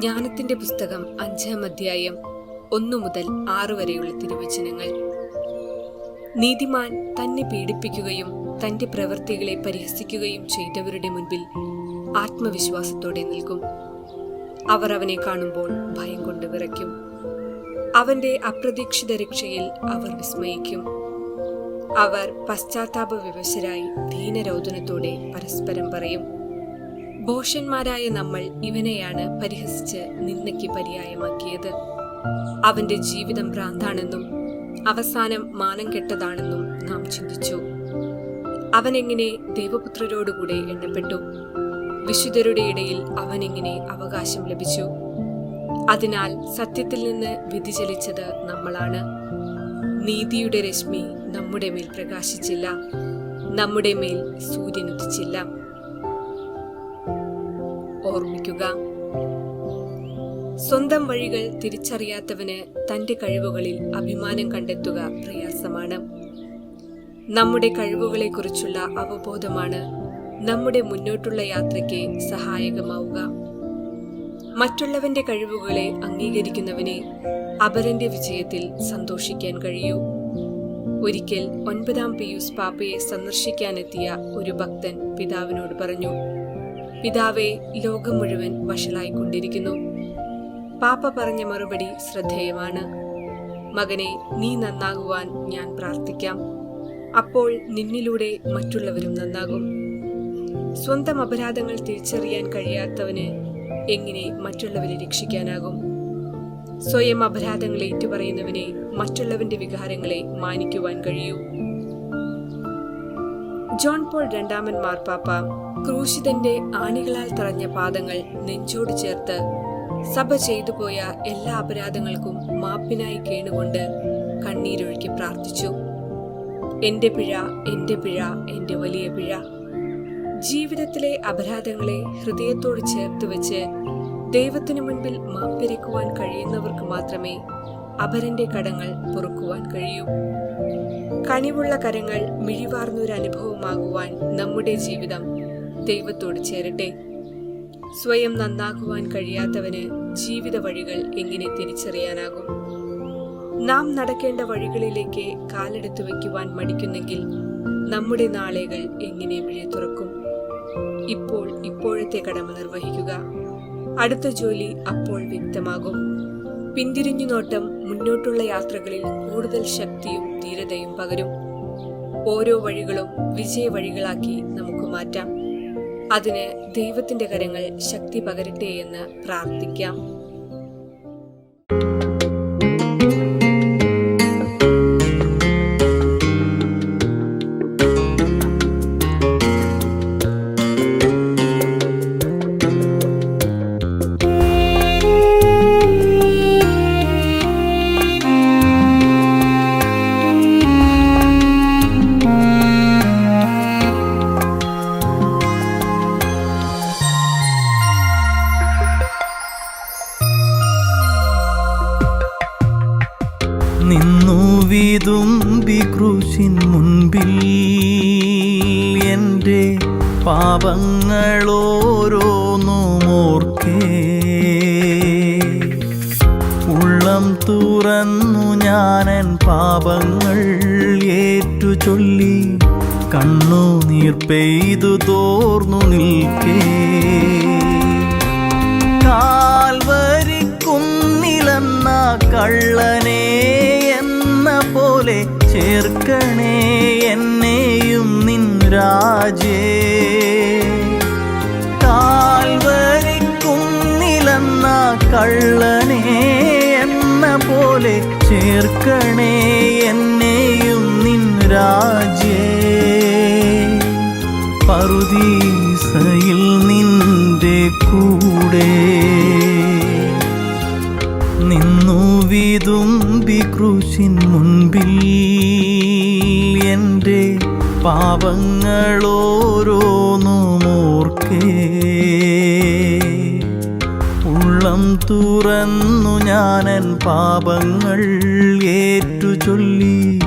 ജ്ഞാനത്തിന്റെ പുസ്തകം അഞ്ചാം അധ്യായം ഒന്നു മുതൽ ആറു വരെയുള്ള തിരുവചനങ്ങൾ. നീതിമാൻ തന്നെ പീഡിപ്പിക്കുകയും തന്റെ പ്രവൃത്തികളെ പരിഹസിക്കുകയും ചെയ്തവരുടെ മുൻപിൽ ആത്മവിശ്വാസത്തോടെ നിൽക്കും. അവർ അവനെ കാണുമ്പോൾ ഭയം കൊണ്ട് വിറയ്ക്കും. അവന്റെ അപ്രതീക്ഷിത രക്ഷയിൽ അവർ വിസ്മയിക്കും. അവർ പശ്ചാത്താപ വിവശരായി ദീനരൗദനത്തോടെ പരസ്പരം പറയും. ഭോഷന്മാരായ നമ്മൾ ഇവനെയാണ് പരിഹസിച്ച് നിന്നയ്ക്ക് പര്യായമാക്കിയത്. അവന്റെ ജീവിതം ഭ്രാന്താണെന്നും അവസാനം മാനം കെട്ടതാണെന്നും നാം ചിന്തിച്ചു. അവനെങ്ങനെ ദേവപുത്രരോടുകൂടെ എണ്ണപ്പെട്ടു? വിശുദ്ധരുടെ ഇടയിൽ അവനെങ്ങനെ അവകാശം ലഭിച്ചു? അതിനാൽ സത്യത്തിൽ നിന്ന് വ്യതിചലിച്ചത് നമ്മളാണ്. നീതിയുടെ രശ്മി നമ്മുടെ മേൽ പ്രകാശിച്ചില്ല. നമ്മുടെ മേൽ സൂര്യൻ ഉദിച്ചില്ല ഓർമ്മിക്കുക. സ്വന്തം വഴികൾ തിരിച്ചറിയാത്തവന് തന്റെ കഴിവുകളിൽ അഭിമാനം കണ്ടെത്തുക പ്രയാസമാണ്. നമ്മുടെ കഴിവുകളെക്കുറിച്ചുള്ള അവബോധമാണ് നമ്മുടെ മുന്നോട്ടുള്ള യാത്രയ്ക്ക് സഹായകമാവുക. മറ്റുള്ളവന്റെ കഴിവുകളെ അംഗീകരിക്കുന്നവനെ അപരന്റെ വിജയത്തിൽ സന്തോഷിക്കാൻ കഴിയൂ. ഒരിക്കൽ ഒൻപതാം പിയൂസ് പാപ്പയെ സന്ദർശിക്കാനെത്തിയ ഒരു ഭക്തൻ പിതാവിനോട് പറഞ്ഞു പിതാവെ ലോകം മുഴുവൻ വഷളായിക്കൊണ്ടിരിക്കുന്നു. പാപ്പ പറഞ്ഞ മറുപടി ശ്രദ്ധേയമാണ്. മകനെ നീ നന്നാകുവാൻ ഞാൻ പ്രാർത്ഥിക്കാം. അപ്പോൾ നിന്നിലൂടെ മറ്റുള്ളവരും നന്നാകും. സ്വന്തം അപരാധങ്ങൾ തിരിച്ചറിയാൻ കഴിയാത്തവന് എങ്ങനെ മറ്റുള്ളവരെ രക്ഷിക്കാനാകും? സ്വയം അപരാധങ്ങൾ ഏറ്റുപറയുന്നവനെ മറ്റുള്ളവന്റെ വികാരങ്ങളെ മാനിക്കുവാൻ കഴിയൂ. ജോൺ പോൾ രണ്ടാമൻ മാർപ്പാപ്പ ക്രൂശിതന്റെ ആണികളാൽ തറഞ്ഞ പാദങ്ങൾ നെഞ്ചോട് ചേർത്ത് സഭ ചെയ്തുപോയ എല്ലാ അപരാധങ്ങൾക്കും മാപ്പിനായി കേണുകൊണ്ട് കണ്ണീരൊഴുക്കി പ്രാർത്ഥിച്ചു. എന്റെ പിഴ എന്റെ പിഴ എന്റെ വലിയ പിഴ. ജീവിതത്തിലെ അപരാധങ്ങളെ ഹൃദയത്തോട് ചേർത്ത് വെച്ച് ദൈവത്തിനു മുൻപിൽ മാപ്പിരക്കുവാൻ കഴിയുന്നവർക്ക് മാത്രമേ അപരന്റെ കടങ്ങൾ പൊറുക്കുവാൻ കഴിയൂ. കനിവുള്ള കരങ്ങൾ മിഴിവാർന്നൊരു അനുഭവമാകുവാൻ നമ്മുടെ ജീവിതം ദൈവത്തോട് ചേരട്ടെ. സ്വയം നന്നാക്കുവാൻ കഴിയാത്തവന് ജീവിത വഴികൾ എങ്ങനെ തിരിച്ചറിയാനാകും? നാം നടക്കേണ്ട വഴികളിലേക്ക് കാലെടുത്തു വയ്ക്കുവാൻ മടിക്കുന്നെങ്കിൽ നമ്മുടെ നാളേകൾ എങ്ങനെ വിഴി തുറക്കും? ഇപ്പോൾ ഇപ്പോഴത്തെ കടമ നിർവഹിക്കുക. അടുത്ത ജോലി അപ്പോൾ വ്യക്തമാകും. പിന്തിരിഞ്ഞു നോട്ടം മുന്നോട്ടുള്ള യാത്രകളിൽ കൂടുതൽ ശക്തിയും ധീരതയും പകരും. ഓരോ വഴികളും വിജയ വഴികളാക്കി നമുക്ക് മാറ്റാം. അതിന് ദൈവത്തിന്റെ കരങ്ങൾ ശക്തി പകരട്ടെ എന്ന് പ്രാർത്ഥിക്കാം. പാപങ്ങളോരോന്നുമോർക്കേ. ഉള്ളം തുറന്നു ഞാനൻ പാപങ്ങൾ ഏറ്റു ചൊല്ലി കണ്ണുനീർ പെയ്തു തോർന്നു നിൽക്കേ. കള്ളനെ എന്ന പോലെ ചേർക്കണേ എന്നെയും നിൻ രാജേ പറുദീസയിൽ നിന്റെ കൂടെ നിന്നു വിതുമ്പി ക്രൂശിൻ മുൻപിൽ എന്റെ പാപങ്ങളോരോന്നുമോർക്കേ ഉള്ളം തുറന്നു ഞാനൻ പാപങ്ങൾ ഏറ്റു ചൊല്ലി.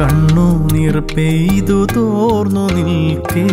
കണ്ണുനീർ പെയ്തു തോർന്നു നിൽക്കേ.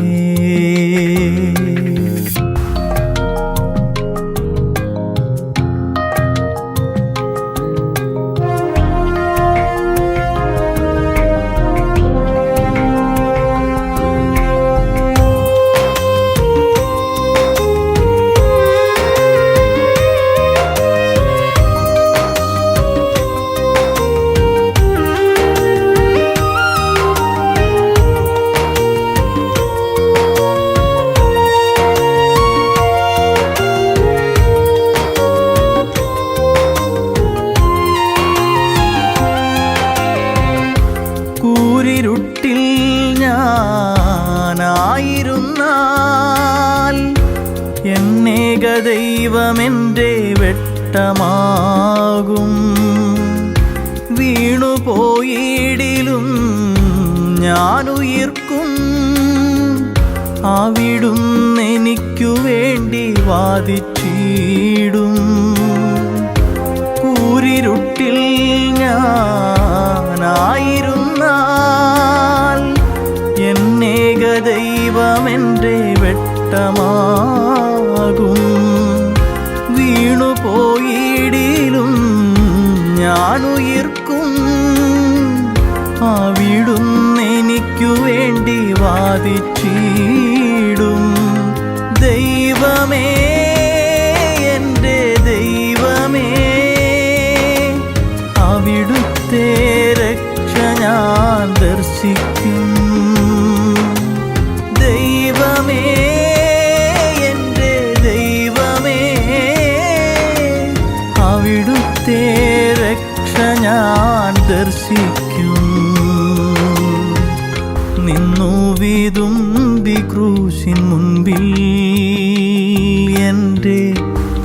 ദൈവമെന്റെ വെട്ടമാകും. വീണുപോയിടിലും ഞാനുയിർക്കും. എനിക്കു വേണ്ടി വാദിച്ചിടും. കൂരിരുട്ടിൽ ഞാനായിരുന്നാൽ എന്നേക ദൈവമെന്റെ വെട്ടമാകും ഞാനുയിർക്കും അവിടുന്നെനിക്കു വേണ്ടി വാദിച്ചിടും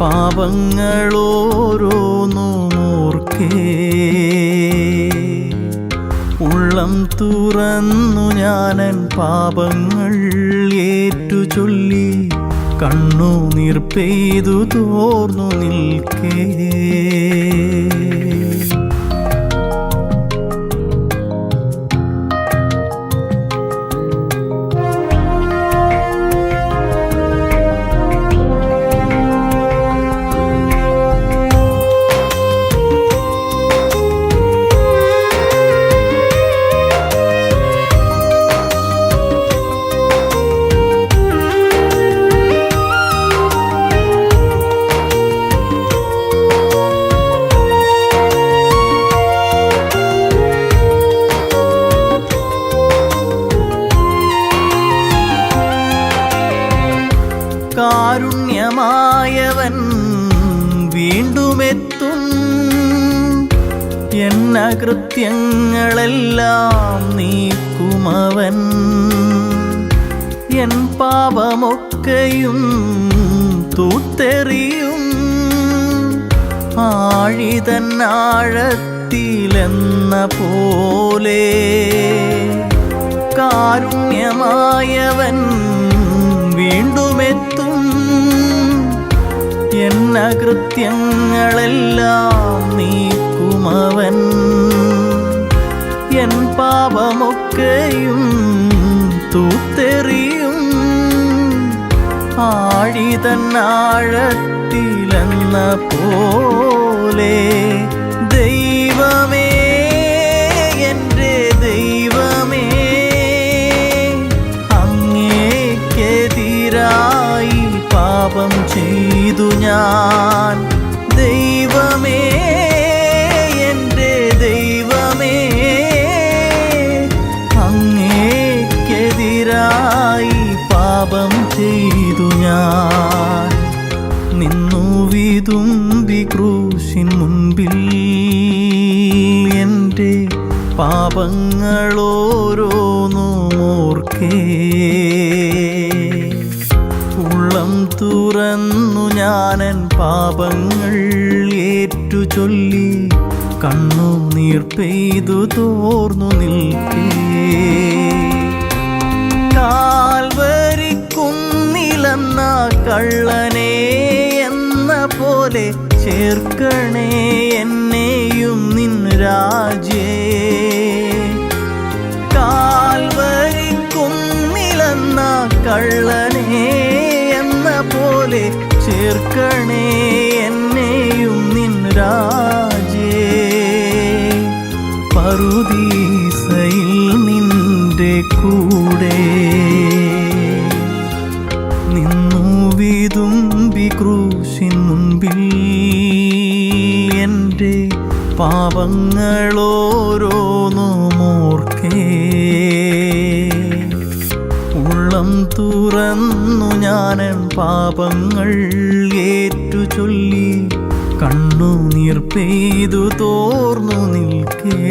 പാപങ്ങളോരോന്നുമോർക്കേ ഉള്ളം തുറന്നു ഞാനൻ പാപങ്ങൾ ഏറ്റു ചൊല്ലി കണ്ണുനീർ പെയ്തു തോർന്നു നിൽക്കേ. വീണ്ടുമെത്തും. എന്ന കൃത്യങ്ങളെല്ലാം നീക്കുമവൻ. എൻ പാപമൊക്കെയും തൂത്തെറിയും. ആഴിതന്നാഴത്തിലെന്ന പോലെ കാരുണ്യമായവൻ വീണ്ടുമെത്തും. എന്ന കൃത്യങ്ങളെല്ലാം നീക്കുമവൻ. എൻ പാപമൊക്കെയും തൂത്തെറിയും. ആഴി തന്നാഴത്തിലെന്ന പോലെ ദൈവമേ ചെയ്തു ഞാൻ. ദൈവമേ എന്റെ ദൈവമേ അങ്ങേക്കെതിരായി പാപം ചെയ്തു ഞാൻ. നിന്നു വിതുമ്പി ക്രൂശിൻ മുൻപിൽ എന്റെ പാപങ്ങളോരോന്നുമോർക്കേ ഉള്ളം തുറന്നു ഞാനൻ പാപങ്ങൾ ഏറ്റു ചൊല്ലി കണ്ണു നീർ പെയ്തു തോർന്നു നിൽക്കേ. കാൽവരിക്കുന്നിലെന്ന കള്ളനെ എന്ന പോലെ ചേർക്കണേ എന്നെയും നിൻ രാജേ കാൽവരിക്കുന്നിലെന്ന കള്ളനെ ചേർക്കണേ എന്നെയും നിൻ രാജേ. പറുദീസയിൽ നിന്റെ കൂടെ. നിന്നു വിതുമ്പി ക്രൂശിൻ മുൻപിൽ എന്റെ പാപങ്ങളോരോന്നുമോർക്കേ ഉള്ളം തുറന്നു ഞാനൻ പാപങ്ങൾ ഏറ്റു ചൊല്ലി കണ്ണുനീർ പെയ്തു തോർന്നു നിൽക്കേ.